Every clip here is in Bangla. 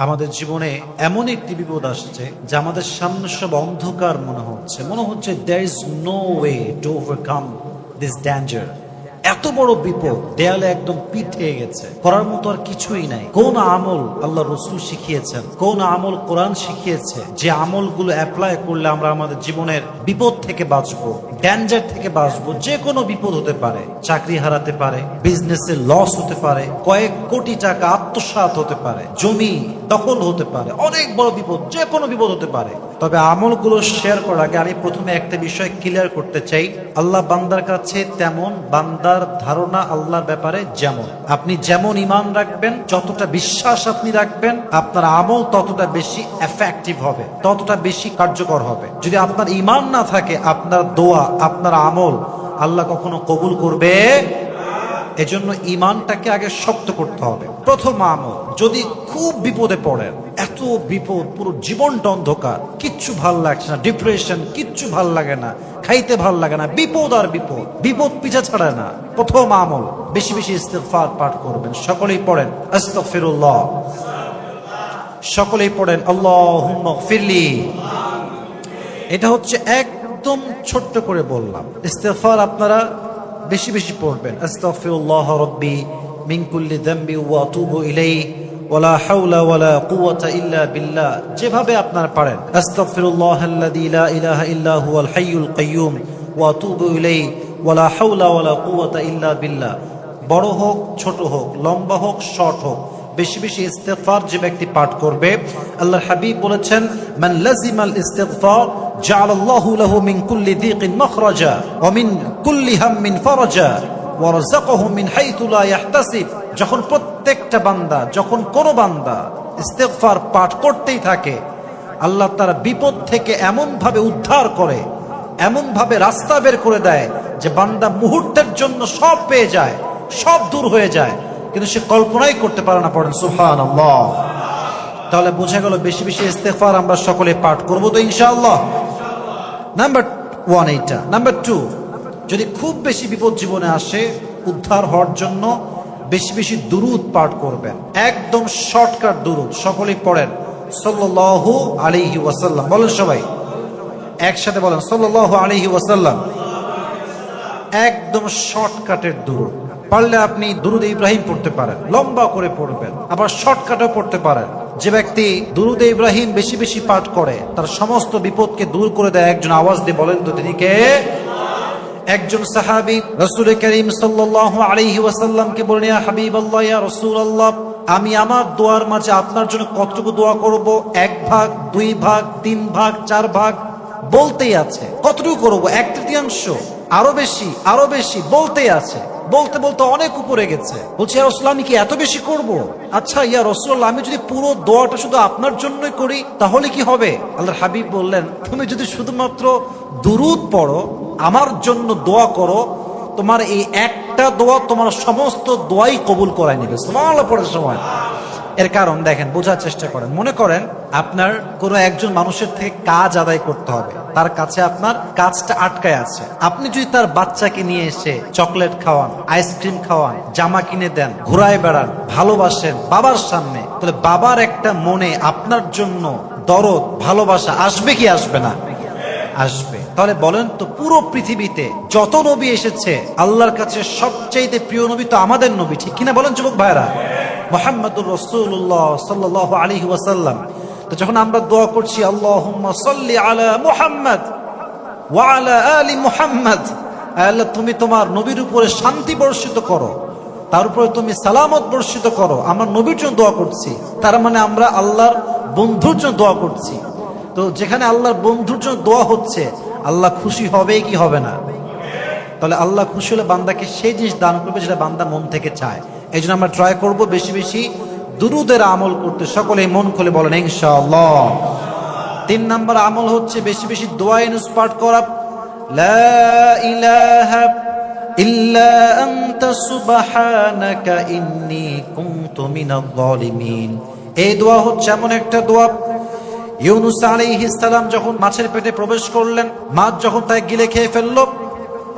আমাদের জীবনে এমন একটি বিপদ আসছে যা আমাদের সামনে সব অন্ধকার মনে হচ্ছে। মনে হচ্ছে there is no way to overcome this danger এত বড় বিপদ, দেয়ালে একদম পিঠ গেছে। করার মতো আর কিছুই নাই। কোন আমল আল্লাহ রসুল শিখিয়েছেন? কোন আমল কোরআন শিখিয়েছে? যে আমলগুলো অ্যাপ্লাই করলে আমরা আমাদের জীবনের বিপদ থেকে বাঁচবো। ড্যাঞ্জার থেকে বাঁচবো যে কোনো বিপদ হতে পারে, চাকরি হারাতে পারে বিজনেসে লস হতে পারে, কয়েক কোটি টাকা আত্মসাৎ হতে পারে, জমি দখল হতে পারে, অনেক বড় বিপদ যে কোনো বিপদ হতে পারে। তবে আমলগুলো শেয়ার করার আগে আমি প্রথমে একটা বিষয় ক্লিয়ার করতে চাই। আল্লাহ বান্দার কাছে তেমন বান্দার ধারণা আল্লাহর ব্যাপারে যেমন। আপনি যেমন ইমান রাখবেন, যতটা বিশ্বাস আপনি রাখবেন, আপনার আমল ততটা বেশি এফেক্টিভ হবে, ততটা বেশি কার্যকর হবে। যদি আপনার ইমান না থাকে, আপনার দোয়া আপনার আমল আল্লাহ কখনো কবুল করবে? এজন্য ইমানটাকে আগে শক্ত করতে হবে। প্রথম আমল, যদি খুব বিপদে পড়েন, এত বিপদ, পুরো জীবনটা অন্ধকার, কিচ্ছু ভালো লাগছে না ডিপ্রেশন কিচ্ছু ভালো লাগে না, খাইতে ভালো লাগে না, বিপদ আর বিপদ বিপদ পিছা ছাড়ে না। প্রথম আমল, বেশি বেশি ইস্তেফার পাঠ করবেন। সকলেই পড়েন, আস্তাগফিরুল্লাহ। সকলেই পড়েন আল্লাহ ফিরলি এটা হচ্ছে একদম ছোট্ট করে বললাম ইস্তেফার আপনারা বেশি বেশি পড়বেন। আস্তাগফিরুল্লাহ রাব্বি মিন কুল্লি যামবি ওয়া আতুবু ইলাইহি ওয়ালা হাওলা ওয়ালা কুওয়াতা ইল্লা বিল্লাহ। যেভাবে আপনারা পারেন, আস্তাগফিরুল্লাহ আল্লাযী লা ইলাহা ইল্লা হুয়াল হাইয়ুল কাইয়্যুম ওয়া আতুবু ইলাইহি ওয়ালা হাওলা ওয়ালা কুওয়াতা ইল্লা বিল্লাহ। বড় হোক, ছোট হোক, লম্বা হোক, শর্ট হোক, বেশি বেশি ইস্তেগফার যে ব্যক্তি পাঠ করবে আল্লাহ হাবিব বলেছেন, মান লাজিমাল ইস্তেগফার মিন কুল্লি দিকিন মাখরাজা ওয়া মিন কুল্লি হাম্মিন ফারাজা ওয়া রাযাকাহু মিন হাইথু লা ইয়াহতাসিব। যখন প্রত্যেকটা বান্দা, যখন কোন বান্দা ইস্তেগফার পাঠ করতেই থাকে, আল্লাহ তার বিপদ থেকে এমন ভাবে উদ্ধার করে এমন ভাবে রাস্তা বের করে দেয় যে বান্দা মুহূর্তের জন্য সব পেয়ে যায়, সব দূর হয়ে যায়, কিন্তু সে কল্পনাই করতে পারে না, পড়েন সুহান তাহলে বোঝা গেল বেশি বেশি ইস্তেফার আমরা সকলে পাঠ করব তো ইনশাআল্লাহ। নাম্বার ওয়ান এইটা। নাম্বার টু যদি খুব বেশি বিপদ জীবনে আসে, উদ্ধার হওয়ার জন্য বেশি বেশি দুরুদ পাঠ করবেন। একদম শর্টকাট দুরুদ, সকলেই পড়েন। সাল্লাল্লাহু আলাইহি ওয়াসাল্লাম। বলেন সবাই। একসাথে বলেন, সাল্লাল্লাহু আলাইহি ওয়াসাল্লাম। একদম শর্টকাটের দুরুদ। পারলে আপনি দুরুদ ইব্রাহিম পড়তে পারেন, লম্বা করে পড়বেন, আবার শর্টকাটও পড়তে পারেন। যে ব্যক্তি দুরুদ ইব্রাহিম বেশি বেশি পাঠ করে, তার সমস্ত বিপদকে দূর করে দেয়, একজন আওয়াজ দিয়ে বলেন তো তিনি কে? একজন সাহাবি রসুল করিম সাল্লাল্লাহু আলাইহি ওয়াসাল্লামকে বলেন ইয়া হাবিবাল্লাহ, ইয়া রাসূলুল্লাহ, আমি আমার দোয়ার মাঝে আপনার জন্য কতটুকু দোয়া করব? এক ভাগ, দুই ভাগ, তিন ভাগ, চার ভাগ? বলতেই আছে। কতটুকু করব? এক তৃতীয়াংশ, আরও বেশি আরও বেশি, বলতেই আছে। বলতে বলতে অনেক উপরে গেছে। বলছি, ইয়া রসুল আমি কি এত বেশি করব? আচ্ছা ইয়া রসুল্লাহ আমি যদি পুরো দোয়াটা শুধু আপনার জন্যই করি, তাহলে কি হবে? আল্লাহ হাবিব বললেন, তুমি যদি শুধুমাত্র দুরুদ পড়ো, আমার জন্য দোয়া করো, তোমার এই একটা দোয়া তোমার সমস্ত দোয়াই কবুল করায় নেবে। পড়ার সময়। এর কারণ দেখেন, বোঝার চেষ্টা করেন। মনে করেন আপনার কোনো একজন মানুষের থেকে কাজ আদায় করতে হবে। তার কাছে আপনার কাজটা আটকায় আছে। আপনি যদি তার বাচ্চাকে নিয়ে এসে চকলেট খাওয়ান, আইসক্রিম খাওয়ান, জামা কিনে দেন, ঘুরায় বেড়ান, ভালোবাসেন বাবার সামনে, তাহলে বাবার একটা মনে আপনার জন্য দরদ, ভালোবাসা আসবে কি আসবে না? আসবে। তাহলে বলেন তো, পুরো পৃথিবীতে যত নবী এসেছে, আল্লাহর কাছে সবচাইতে প্রিয় নবী তো আমাদের নবী, ঠিক কিনা বলেন যুবক ভাইরা মোহাম্মদুর রসুল্লাহ সাল্লাহ আলী ওয়াসাল্লাম। তো যখন আমরা দোয়া করছি আল্লাহ আলা মুহাম্মদ ওয়ালা আলী মুহাম্মদ আল্লাহ, তুমি তোমার নবীর উপরে শান্তি বর্ষিত করো, তার উপরে তুমি সালামত বর্ষিত করো। আমার নবীর জন্য দোয়া করছি, তার মানে আমরা আল্লাহর বন্ধুর জন্য দোয়া করছি। তো যেখানে আল্লাহর বন্ধুর জন্য দোয়া হচ্ছে, আল্লাহ খুশি হবে কি হবে না? তাহলে আল্লাহ খুশি হলে বান্দাকে সেই জিনিস দান করবে যেটা বান্দা মন থেকে চায়। এই আমরা ট্রাই করব বেশি বেশি দুরুদের আমল করতে সকলে মন খুলে বলেন, ইনশাআল্লাহ। তিন নাম্বার আমল হচ্ছে বেশি বেশি দোয়া ইনুস পাঠ করা। এই দোয়া হচ্ছে এমন একটা দোয়া। ইউনুস আলাইহিস সালাম যখন মাছের পেটে প্রবেশ করলেন, মাছ যখন তাই গিলে খেয়ে ফেলল,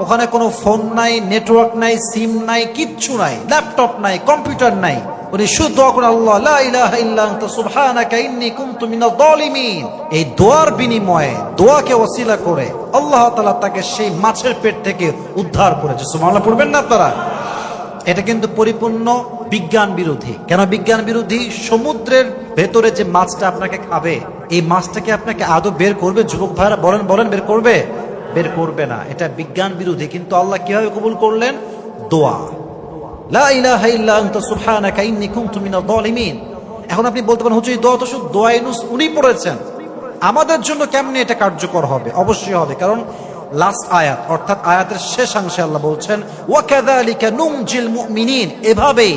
ওখানে কোনো ফোন নাই, নেটওয়ার্ক নাই, সিম নাই, কিচ্ছু নাই, ল্যাপটপ নাই, কম্পিউটার নাই। উনি শুধু দোয়া করেন, আল্লাহ, লা ইলাহা ইল্লা আনতা, সুবহানাকা ইন্নী কুনতু মিনাজ জালিমিন এই দোয়ার বিনিময়ে দোয়াকে ওসিলা করে আল্লাহ তাআলা তাকে সেই মাছের পেট থেকে উদ্ধার করেছে। সুবহানাল্লাহ, পড়বেন না আপনারা? এটা কিন্তু পরিপূর্ণ বিজ্ঞান বিরোধী। কেন বিজ্ঞান বিরোধী? সমুদ্রের ভেতরে যে মাছটা আপনাকে খাবে, এই মাছটাকে আপনাকে আদৌ বের করবে? যুবক ভাইরা, বলেন বলেন, বের করবে? বের করবে না। এটা বিজ্ঞান বিরোধী, কিন্তু আল্লাহ কীভাবে কবুল করলেন? দোয়া। এখন আপনি বলতে পারেন হচ্ছে দোয়া তো শুধু দোয়া ইউনুস উনি পড়েছেন। আমাদের জন্য কেমনে এটা কার্যকর হবে? অবশ্যই হবে, কারণ লাস্ট আয়াত, অর্থাৎ আয়াতের শেষাংশে আল্লাহ বলছেন মুমিনিন। এভাবেই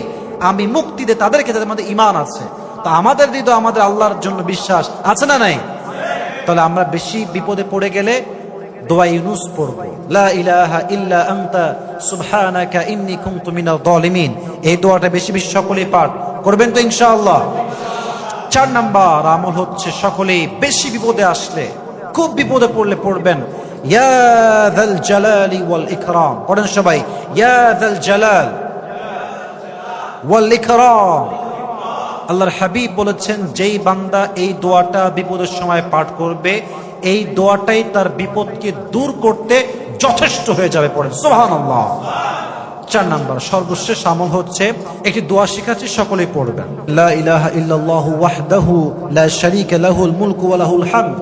আমি মুক্তি দে তাদেরকে, যাদের মধ্যে ইমান আছে, তা আমাদের হৃদয় আমাদের আল্লাহর জন্য বিশ্বাস আছে না নাই? তাহলে আমরা বেশি বিপদে পড়ে গেলে দোয়া ইউনুস পড়ব। লা ইলাহা ইল্লা আনতা, সুবহানাকা ইন্নী কুনতু মিনাল জালিমিন এই দোয়াটা বেশি বেশি সকলেই পাঠ করবেন তো ইনশাআল্লাহ। চার নাম্বার আমল হচ্ছে সকলেই বেশি বিপদে আসলে, খুব বিপদে পড়লে পড়বেন। ইয়া যাল জালালি ওয়াল ইকরাম। পড়েন সবাই, ইয়া যাল জালাল ওয়াল ইকরাম। আল্লাহর হাবিব বলেছেন, যেই বান্দা এই দোয়াটা বিপদের সময় পাঠ করবে, এই দোয়াটাই তার বিপদকে দূর করতে যথেষ্ট হয়ে যাবে পড়েন সুবহানাল্লাহ। চার নাম্বার, সর্বশেষ আমল হচ্ছে, একটি দোয়া শিখাচ্ছি, সকলেই পড়বেন। লা ইলাহা ইল্লাল্লাহু ওয়াহদাহু লা শারীকা লাহুল মুলকু ওয়া লাহুল হামদ,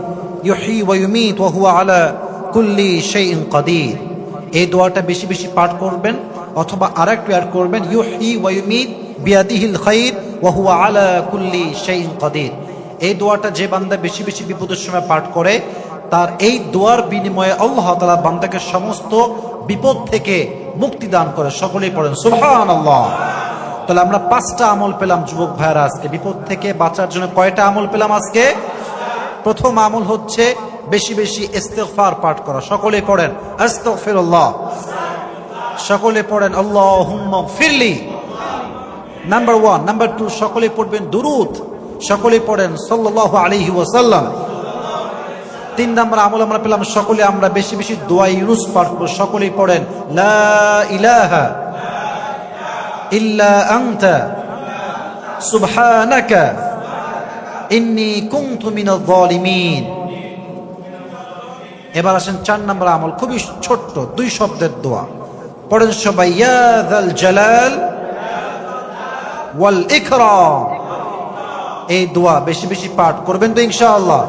ইউহয়ী ওয়া ইউমীত ওয়া হুয়া আলা কুল্লি শাইইন কাদির। এই দোয়াটা বেশি বেশি পাঠ করবেন, অথবা আরেকটু অ্যাড করবেন, ইউহয়ী ওয়া ইউমীত বিয়াদিহিল খাইর ওয়া আলা কুল্লি শাইইন কাদির। এই দোয়াটা যে বান্দা বেশি বেশি বিপদের সময় পাঠ করে, তার এই দোয়ার বিনিময়ে আল্লাহ তাআলা বান্দাকে সমস্ত বিপদ থেকে মুক্তি দান করে। সকলেই পড়েন সুবহান আল্লাহ তাহলে আমরা পাঁচটা আমল পেলাম, যুবক ভাইয়ারা, আজকে বিপদ থেকে বাঁচার জন্য কয়টা আমল পেলাম আজকে? প্রথম আমল হচ্ছে বেশি বেশি ইস্তেগফার পাঠ করা। সকলে পড়েন, আস্তাগফিরুল্লাহ। সকলে পড়েন, আল্লাহুম্মা ফিরলি নাম্বার ওয়ান নাম্বার টু সকলে পড়বেন দুরুদ সকলে পড়েন সাল্লাল্লাহু আলাইহি ওয়াসাল্লাম। তিন নম্বর আমল আমরা পেলাম, সকলে আমরা বেশি বেশি দোয়া ইউনুস পাঠ সকলেই পড়েন ইলাহা ইল্লা আনতা, সুবহানাকা ইন্নী কুনতু এবার আসেন চার নম্বর আমল, খুবই ছোট্ট, দুই শব্দের দোয়া। পড়েন সবাই, ইয়া জালাল ওয়াল ইকরাম। এই দোয়া বেশি বেশি পাঠ করবেন তো ইনশাআল্লাহ।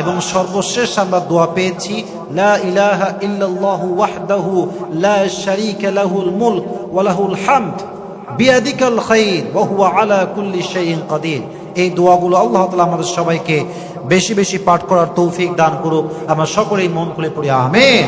এবং সর্বশেষ আমরা দোয়া পেয়েছি, লা ইলাহা ইল্লাল্লাহু ওয়াহদাহু লা শারীকা লাহুল মুলক ওয়া লাহুল হামদ বিয়াদিকাল খাইর ওয়া হুয়া আলা কুল্লি শাইইন কাদির। এই দোয়াগুলো আল্লাহ তাআলা আমাদের সবাইকে বেশি বেশি পাঠ করার তৌফিক দান করুক। আমরা সকলেই মন খুলে পড়ি, আমিন।